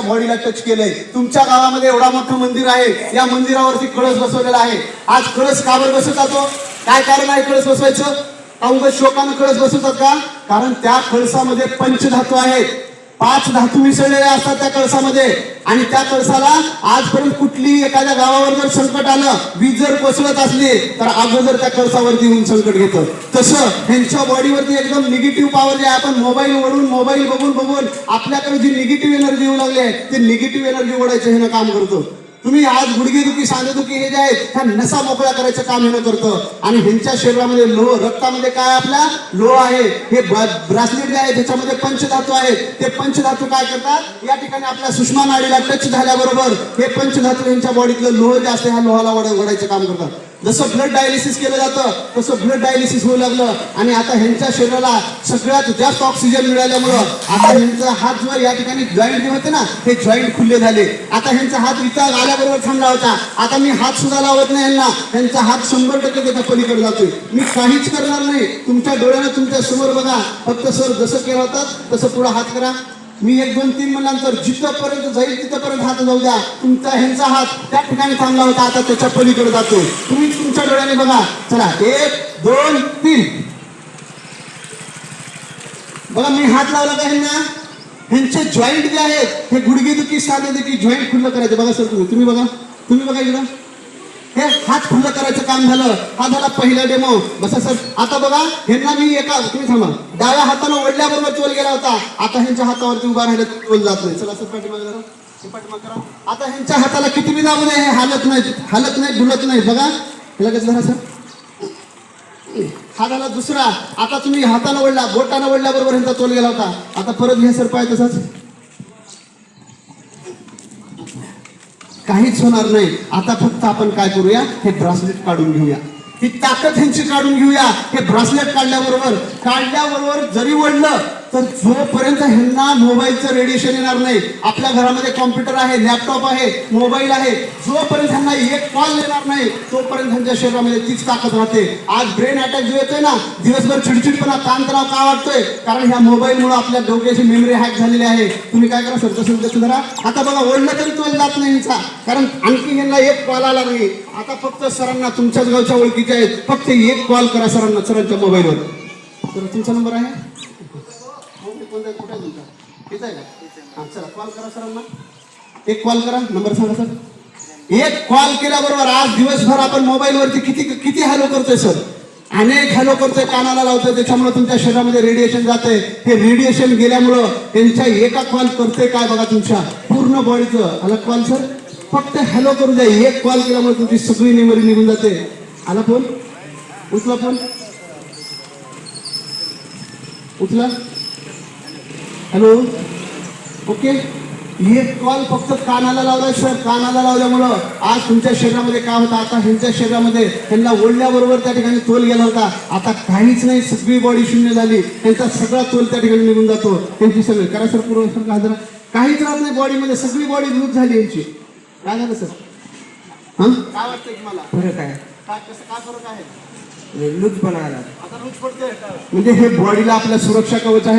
बॉडीला टच केलंय. तुमच्या गावामध्ये एवढा मोठं मंदिर आहे. या मंदिरावरती कळस बसवलेला आहे. आज कळस का बसत बसवतात हो. काय कारण आहे कळस बसवायचं? अंग शोकानं कळस बसवतात का? कारण त्या कळसामध्ये पंचधातू आहेत. पाच धातू मिसळलेल्या असतात त्या कळसामध्ये. आणि त्या कळसाला आजपर्यंत कुठली एखाद्या गावावर जर संकट आलं वीज जर कोसळत असली तर अगोदर त्या कळसावरती येऊन संकट घेतं. तसं ह्यांच्या बॉडीवरती एकदम निगेटिव्ह पॉवर जे आहे आपण मोबाईल वळून मोबाईल बघून बघून आपल्याकडे जी निगेटिव्ह एनर्जी येऊ लागली आहे ते निगेटिव्ह एनर्जी ओढायचं हे काम करतो. तुम्ही आज गुडघेदुखी सांधेदुखी हे जे आहेत ह्या नसा मोकळा करायचं काम हे करतं. आणि ह्यांच्या शरीरामध्ये लोह रक्तामध्ये काय आपला? लोह आहे. हे ब्रासलेट जे आहे त्याच्यामध्ये पंचधातू आहेत ते पंचधातू काय करतात? या ठिकाणी आपल्या सुषमा नाडीला टच झाल्याबरोबर हे पंचधातू यांच्या बॉडीतलं लोह जे असतं ह्या लोहाला वड- ओढायचं काम करतात. जसं ब्लड डायलिसिस केलं जातं तसं ब्लड डायलिसिस होऊ लागलं. आणि आता ह्यांच्या शरीराला सगळ्यात जास्त ऑक्सिजन मिळाल्यामुळं आता ह्यांचा हात जो या ठिकाणी जॉईंट जे होते ना हे जॉईंट खुल्ले झाले. आता ह्यांचा हात इथं आल्याबरोबर थांबला होता. आता मी हात सुद्धा लावत नाही यांना. त्यांचा हात शंभर टक्के त्याच्या पलीकडे जातोय. मी काहीच करणार नाही. तुमच्या डोळ्यानं तुमच्यासमोर बघा. फक्त सर जसं केलं होतं तसं पुढे हात करा. मी एक दोन तीन म्हणल्यानंतर जिथपर्यंत जाईल तिथपर्यंत हात जाऊ द्या. तुमचा ह्यांचा हात त्या ठिकाणी थांबला होता. आता त्याच्या पलीकडे जातो तुम्ही तुमच्या डोळ्याने बघा. चला एक दोन तीन. बघा मी हात लावला का ह्यांना? ह्यांचे जॉईंट जे आहेत हे गुडघेदुखी सांधेदुखी जॉईंट खुल्लं करायचं. बघा सर तुम्ही तुम्ही बघा. तुम्ही बघा इकडं. हे हात खुल्लं करायचं काम झालं. हा झाला पहिला डेमो बसा सर. आता बघा ह्यांना मी एका तुम्ही थांबा. डाव्या हाताला ओढल्याबरोबर चोल गेला होता. आता ह्यांच्या हातावरती उभा राहिलं तर जात नाही. चला सर पाठीमागे जरा. हे करा. आता ह्यांच्या हाताला किती बी दाबू दे हे हालत नाही हालत नाही डुलत नाही. बघा. लगेच धरा सर. हा झाला दुसरा आता तुम्ही हातानं ओढला बोटानं वडल्याबरोबर ह्यांचा तोल गेला होता. आता परत घ्या सर पाय तसाच. काहीच होणार नाही. आता फक्त आपण काय करूया? हे ब्रासलेट काढून घेऊया. ही ताकद ह्यांची काढून घेऊया. हे ब्रासलेट काढल्याबरोबर काढल्याबरोबर जरी वडलं तर जोपर्यंत ह्यांना मोबाईलचं रेडिएशन येणार नाही आपल्या घरामध्ये कॉम्प्युटर आहे लॅपटॉप आहे मोबाईल आहे जोपर्यंत ह्यांना एक कॉल येणार नाही तोपर्यंत ह्यांच्या शरीरामध्ये तीच ताकद राहते. आज ब्रेन अटॅक जो येतोय ना दिवसभर चिडचिडपणा ताणतणाव का वाटतोय कारण ह्या मोबाईलमुळे आपल्या डोक्याची मेमरी हॅक झालेली आहे. तुम्ही काय करा सर सुद्धा सुधारा. आता बघा ओढलं तरी तोल जात नाही यांचा कारण आणखी यांना एक कॉल आला नाही. आता फक्त सरांना तुमच्याच गावच्या ओळखीचे आहेत. फक्त एक कॉल करा सरांना सरांच्या मोबाईलवर तर तुमचा नंबर आहे? कोणता आहे? कुठे आहे तुमचा? इथं आहे का? हा चला कॉल करा सरांना. एक कॉल करा. नंबर सांगा सर. एक कॉल केल्याबरोबर आज दिवसभर आपण मोबाईलवरती किती किती हॅलो करतोय सर? अनेक हॅलो करतोय कानाला लावतोय. त्याच्यामुळे तुमच्या शरीरामध्ये रेडिएशन जातंय. हे रेडिएशन गेल्यामुळं त्यांच्या एका कॉल करतोय काय बघा तुमच्या? पूर्ण बॉडीचं आला कॉल सर? फक्त हॅलो करू द्या. एक कॉल केल्यामुळे तुमची सगळी मेमरी निघून जाते. आला फोन उचला फोन उचला. हॅलो ओके एक कॉल फक्त कानाला लावलाय सर कानाला लावल्यामुळं आज तुमच्या शरीरामध्ये काय होतं? आता ह्यांच्या शरीरामध्ये त्यांना ओढल्याबरोबर त्या ठिकाणी तोल गेला होता. आता काहीच नाही सगळी बॉडी शून्य झाली. त्यांचा सगळा तोल त्या ठिकाणी निघून जातो. त्यांची सगळी करा सर पूर्व सर काय जरा? काहीच राहत नाही बॉडीमध्ये सगळी बॉडी लूज झाली यांची. काय झालं सर हां? काय वाटतंय तुम्हाला? फरक आहे काय कसं काय फरक आहे? लूज पण आला. आता लूज पडते म्हणजे हे बॉडीला आपल्या सुरक्षा कवच आहे.